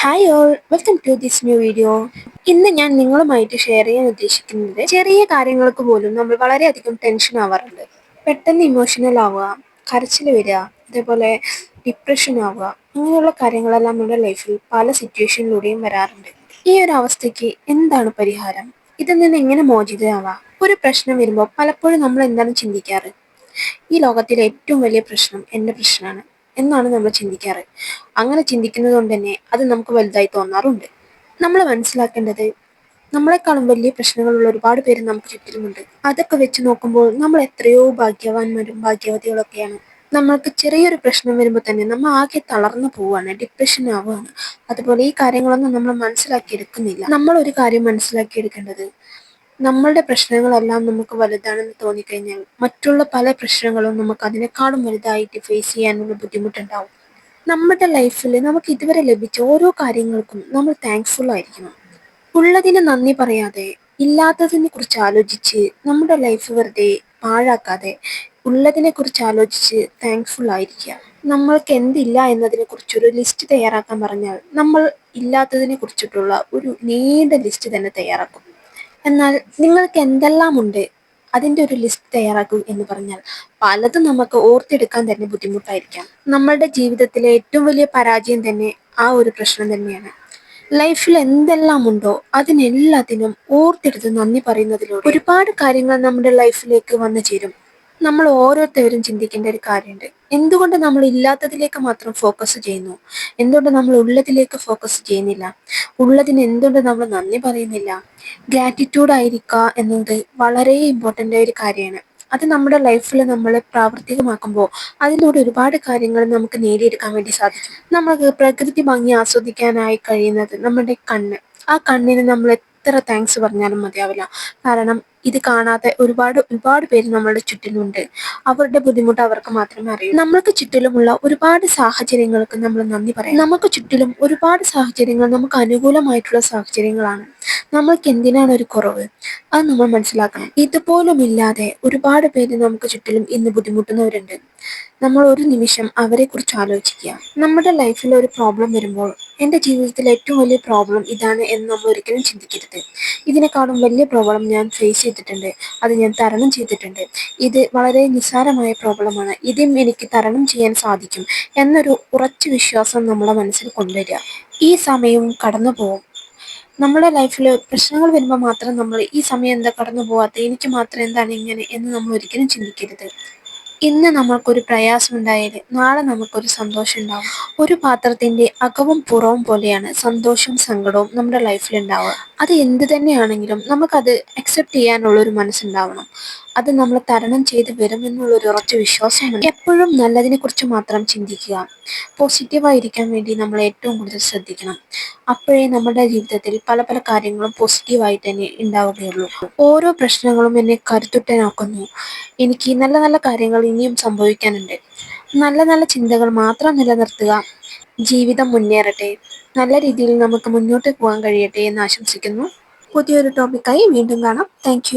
Hi all welcome to this new video ഇന്ന് ഞാൻ നിങ്ങളുമായിട്ട് ഷെയർ ചെയ്യാൻ ഉദ്ദേശിക്കുന്നത് ചെറിയ കാര്യങ്ങൾക്ക് പോലും നമ്മൾ വളരെയധികം ടെൻഷൻ ആവാറുണ്ട്. പെട്ടെന്ന് ഇമോഷണൽ ആവുക കരച്ചിൽ വരിക അതേപോലെ ഡിപ്രഷൻ ആവുക അങ്ങനെയുള്ള കാര്യങ്ങളെല്ലാം നമ്മുടെ ലൈഫിൽ പല സിറ്റുവേഷനിലൂടെയും വരാറുണ്ട്. ഈ ഒരു അവസ്ഥയ്ക്ക് എന്താണ് പരിഹാരം? ഇതിൽ നിന്ന് എങ്ങനെ മോചിതയാവാം? ഒരു പ്രശ്നം വരുമ്പോൾ പലപ്പോഴും നമ്മൾ എന്താണ് ചിന്തിക്കാറ്? ഈ ലോകത്തിലെ ഏറ്റവും വലിയ പ്രശ്നം എന്റെ പ്രശ്നമാണ്. എന്നാണ് നമ്മൾ ചിന്തിക്കാറ്. അങ്ങനെ ചിന്തിക്കുന്നത് കൊണ്ട് തന്നെ അത് നമുക്ക് വലുതായി തോന്നാറുണ്ട്. നമ്മൾ മനസ്സിലാക്കേണ്ടത് നമ്മളെക്കാളും വലിയ പ്രശ്നങ്ങളുള്ള ഒരുപാട് പേര് നമുക്ക് ചുറ്റിലുമുണ്ട്. അതൊക്കെ വെച്ച് നോക്കുമ്പോൾ നമ്മൾ എത്രയോ ഭാഗ്യവാന്മാരും ഭാഗ്യവതികളൊക്കെയാണ്. നമ്മൾക്ക് ചെറിയൊരു പ്രശ്നം വരുമ്പോൾ തന്നെ നമ്മൾ ആകെ തളർന്നു പോവുകയാണ് ഡിപ്രഷൻ ആവുകയാണ്. അതുപോലെ ഈ കാര്യങ്ങളൊന്നും നമ്മൾ മനസ്സിലാക്കി മനസ്സിലാക്കിയെടുക്കുന്നില്ല. നമ്മൾ ഒരു കാര്യം മനസ്സിലാക്കി മനസ്സിലാക്കിയെടുക്കേണ്ടത് നമ്മളുടെ പ്രശ്നങ്ങളെല്ലാം നമുക്ക് വലുതാണെന്ന് തോന്നിക്കഴിഞ്ഞാൽ മറ്റുള്ള പല പ്രശ്നങ്ങളും നമുക്ക് അതിനേക്കാളും വലുതായിട്ട് ഫേസ് ചെയ്യാനുള്ള ബുദ്ധിമുട്ടുണ്ടാവും. നമ്മുടെ ലൈഫിൽ നമുക്ക് ഇതുവരെ ലഭിച്ച ഓരോ കാര്യങ്ങൾക്കും നമ്മൾ താങ്ക്ഫുൾ ആയിരിക്കണം. ഉള്ളതിന് നന്ദി പറയാതെ ഇല്ലാത്തതിനെ കുറിച്ച് ആലോചിച്ച് നമ്മുടെ ലൈഫ് വെറുതെ പാഴാക്കാതെ ഉള്ളതിനെ കുറിച്ച് ആലോചിച്ച് താങ്ക്ഫുൾ ആയിരിക്കുക. നമ്മൾക്ക് എന്തില്ല എന്നതിനെ കുറിച്ചൊരു ലിസ്റ്റ് തയ്യാറാക്കാൻ പറഞ്ഞാൽ നമ്മൾ ഇല്ലാത്തതിനെ കുറിച്ചിട്ടുള്ള ഒരു നീണ്ട ലിസ്റ്റ് തന്നെ തയ്യാറാക്കും. എന്നാൽ നിങ്ങൾക്ക് എന്തെല്ലാം ഉണ്ട് അതിന്റെ ഒരു ലിസ്റ്റ് തയ്യാറാക്കൂ എന്ന് പറഞ്ഞാൽ പലതും നമുക്ക് ഓർത്തെടുക്കാൻ തന്നെ ബുദ്ധിമുട്ടായിരിക്കാം. നമ്മളുടെ ജീവിതത്തിലെ ഏറ്റവും വലിയ പരാജയം തന്നെ ആ ഒരു പ്രശ്നം തന്നെയാണ്. ലൈഫിൽ എന്തെല്ലാം ഉണ്ടോ അതിനെല്ലാത്തിനും ഓർത്തെടുത്ത് നന്ദി പറയുന്നതിലൂടെ ഒരുപാട് കാര്യങ്ങൾ നമ്മുടെ ലൈഫിലേക്ക് വന്നു ചേരും. നമ്മൾ ഓരോരുത്തരും ചിന്തിക്കേണ്ട ഒരു കാര്യമുണ്ട്. എന്തുകൊണ്ട് നമ്മൾ ഇല്ലാത്തതിലേക്ക് മാത്രം ഫോക്കസ് ചെയ്യുന്നു? എന്തുകൊണ്ട് നമ്മൾ ഉള്ളതിലേക്ക് ഫോക്കസ് ചെയ്യുന്നില്ല? ഉള്ളതിന് എന്തുകൊണ്ട് നമ്മൾ നന്ദി പറയുന്നില്ല? ഗ്രാറ്റിറ്റ്യൂഡ് ആയിരിക്കുക എന്നത് വളരെ ഇമ്പോർട്ടന്റ് ആയ ഒരു കാര്യമാണ്. അത് നമ്മുടെ ലൈഫിൽ നമ്മൾ പ്രാവർത്തികമാക്കുമ്പോൾ അതിലൂടെ ഒരുപാട് കാര്യങ്ങൾ നമുക്ക് നേടിയെടുക്കാൻ വേണ്ടി സാധിക്കും. നമുക്ക് പ്രകൃതി ഭംഗി ആസ്വദിക്കാനായി കഴിയുന്നത് നമ്മുടെ കണ്ണ്. ആ കണ്ണിന് നമ്മൾ എത്ര താങ്ക്സ് പറഞ്ഞാലും മതിയാവില്ല. കാരണം ഇത് കാണാതെ ഒരുപാട് ഒരുപാട് പേര് നമ്മളുടെ ചുറ്റിലുണ്ട്. അവരുടെ ബുദ്ധിമുട്ട് അവർക്ക് മാത്രമേ അറിയൂ. നമ്മൾക്ക് ചുറ്റിലുമുള്ള ഒരുപാട് സാഹചര്യങ്ങൾക്ക് നമ്മൾ നന്ദി പറയാം. നമുക്ക് ചുറ്റിലും ഒരുപാട് സാഹചര്യങ്ങൾ നമുക്ക് അനുകൂലമായിട്ടുള്ള സാഹചര്യങ്ങളാണ്. നമ്മൾക്ക് എന്തിനാണ് ഒരു കുറവ്? അത് നമ്മൾ മനസ്സിലാക്കണം. ഇതുപോലും ഇല്ലാതെ ഒരുപാട് പേര് നമുക്ക് ചുറ്റിലും ഇന്ന് ബുദ്ധിമുട്ടുന്നവരുണ്ട്. നമ്മൾ ഒരു നിമിഷം അവരെ കുറിച്ച് ആലോചിക്കുക. നമ്മുടെ ലൈഫിൽ ഒരു പ്രോബ്ലം വരുമ്പോൾ എന്റെ ജീവിതത്തിൽ ഏറ്റവും വലിയ പ്രോബ്ലം ഇതാണ് എന്ന് നമ്മൾ ഒരിക്കലും ചിന്തിക്കരുത്. ഇതിനെക്കാളും വലിയ പ്രോബ്ലം ഞാൻ ഫേസ് ചെയ്തിട്ടുണ്ട്. അത് ഞാൻ തരണം ചെയ്തിട്ടുണ്ട്. ഇത് വളരെ നിസ്സാരമായ പ്രോബ്ലമാണ്. ഇതും എനിക്ക് തരണം ചെയ്യാൻ സാധിക്കും എന്നൊരു ഉറച്ച വിശ്വാസം നമ്മുടെ മനസ്സിൽ കൊണ്ടുവരിക. ഈ സമയവും കടന്നു പോകും നമ്മുടെ ലൈഫിൽ പ്രശ്നങ്ങൾ വരുമ്പോൾ മാത്രം നമ്മൾ ഈ സമയം എന്താ കടന്നു പോകാത്ത എനിക്ക് മാത്രം എന്താണ് ഇങ്ങനെ എന്ന് നമ്മൾ ഒരിക്കലും ചിന്തിക്കരുത്. ഇന്ന് നമ്മൾക്കൊരു പ്രയാസം ഉണ്ടായാൽ നാളെ നമുക്കൊരു സന്തോഷം ഉണ്ടാവും. ഒരു പാത്രത്തിന്റെ അകവും പുറവും പോലെയാണ് സന്തോഷവും സങ്കടവും നമ്മുടെ ലൈഫിൽ ഉണ്ടാവുക. അത് എന്ത് തന്നെയാണെങ്കിലും നമുക്കത് അക്സെപ്റ്റ് ചെയ്യാനുള്ള ഒരു മനസ്സുണ്ടാവണം. അത് നമ്മൾ തരണം ചെയ്ത് വരുമെന്നുള്ളൊരു ഉറച്ച വിശ്വാസമാണ്. എപ്പോഴും നല്ലതിനെക്കുറിച്ച് മാത്രം ചിന്തിക്കുക. പോസിറ്റീവായിരിക്കാൻ വേണ്ടി നമ്മൾ ഏറ്റവും കൂടുതൽ ശ്രദ്ധിക്കണം. അപ്പോഴേ നമ്മുടെ ജീവിതത്തിൽ പല പല കാര്യങ്ങളും പോസിറ്റീവായിട്ട് തന്നെ ഉണ്ടാവുകയുള്ളൂ. ഓരോ പ്രശ്നങ്ങളും എന്നെ കരുത്തുറ്റനാക്കുന്നു. എനിക്ക് നല്ല നല്ല കാര്യങ്ങൾ ഇനിയും സംഭവിക്കാനുണ്ട്. നല്ല നല്ല ചിന്തകൾ മാത്രം നിലനിർത്തുക. ജീവിതം മുന്നേറട്ടെ. നല്ല രീതിയിൽ നമുക്ക് മുന്നോട്ട് പോകാൻ കഴിയട്ടെ എന്ന് ആശംസിക്കുന്നു. പുതിയൊരു ടോപ്പിക്കായി വീണ്ടും കാണാം. താങ്ക്